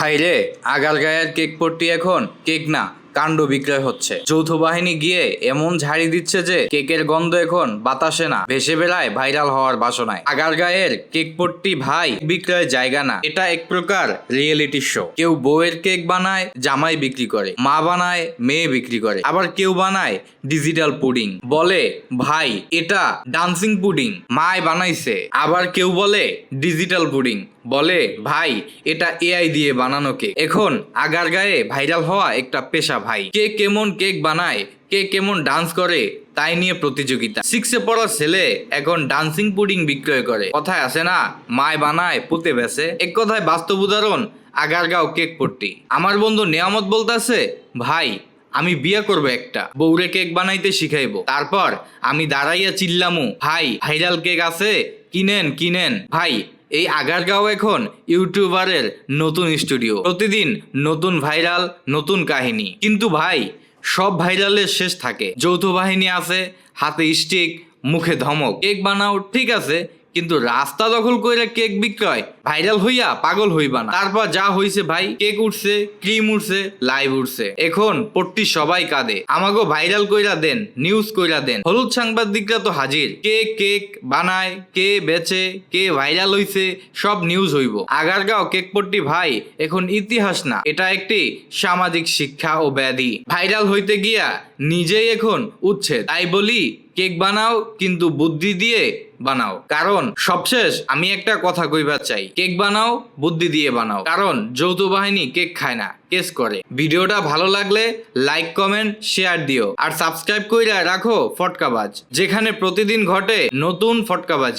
ভাইরে আগাল গায়ের কেক পট্টি এখন? কেক না। কাণ্ড বিক্রয় হচ্ছে। যৌথ বাহিনী গিয়ে এমন ঝাড়ি দিচ্ছে যে কেকের গন্ধ এখন বাতাসে না, ভেসে বেড়ায় ভাইরাল হওয়ার বাসনায়। আগার আগারগাঁয়ের কেক পট্টি ভাই বিক্রয়ের জায়গা না, এটা এক প্রকার রিয়েলিটি শো কেউ বউয়ের কেক বানায়, জামাই বিক্রি করে। মা বানায়, মেয়ে বিক্রি করে। আবার কেউ বানায় ডিজিটাল পুডিং বলে, ভাই, এটা ডান্সিং পুডিং মায় বানাইছে। আবার কেউ বলে ডিজিটাল পুডিং বলে, ভাই, এটা এআই দিয়ে বানানো এখন আগার গায়ে ভাইরাল হওয়া একটা পেশা ভাই। কে কেমন কেক বানায়, কে কেমন ডান্স করে, তাই নিয়ে প্রতিযোগিতা। সিক্সে পড়া ছেলে এখন ডান্সিং পুডিং বিক্রয় করে। কথায় আছে না, মায় বানায়, পুঁতে বেসে এক কথায় বাস্তব উদাহরণ, আগারগাঁও কেক পট্টি। আমার বন্ধু নিয়ামত বলতেছে, ভাই, আমি বিয়ে করব একটা। বউরে কেক বানাইতে শিখাইবো। তারপর আমি দাঁড়াইয়া চিল্লামু, ভাই, ভাইরাল কেক আছে, কিনেন কিনেন। ভাই এই আগারগাঁও এখন ইউটিউবারের নতুন স্টুডিও। প্রতিদিন নতুন ভাইরাল, নতুন কাহিনী। কিন্তু ভাই, সব ভাইরালের শেষ থাকে। যৌথ বাহিনী আছে, হাতে স্টিক মুখে ধমক। কেক বানাও, ঠিক আছে কিন্তু রাস্তা দখল কইরা কেক বিক্রয়, ভাইরাল হইয়া পাগল হইবা না। তারপর যা হইছে ভাই, কেক উঠছে, ক্রিম উঠছে, লাইভ উঠছে। এখন পট্টি সবাই কাঁদে। আমাগো ভাইরাল কইরা দেন নিউজ কইরা দেন। হলুদ সাংবাদিকরা তো হাজির। কে কেক বানায়, কে বেচে, কে ভাইরাল হইছে, সব নিউজ হইব। আগারগাঁও কেক পট্টি ভাই, এখন ইতিহাস না। এটা একটি সামাজিক শিক্ষা ও ব্যাধি। ভাইরাল হইতে গিয়া নিজেই এখন উঠছে তাই বলি কেক বানাও, কিন্তু বুদ্ধি দিয়ে বানাও। কারণ, সবশেষ আমি একটা কথা কইবার চাই। কেক বানাও, বুদ্ধি দিয়ে বানাও। কারণ, যৌথ বাহিনী কেক খায় না, কেস করে। ভিডিওটা ভালো লাগলে লাইক, কমেন্ট, শেয়ার দিও। আর সাবস্ক্রাইব কইরা রাখো ফটকাবাজ, যেখানে প্রতিদিন ঘটে নতুন ফটকাবাজি।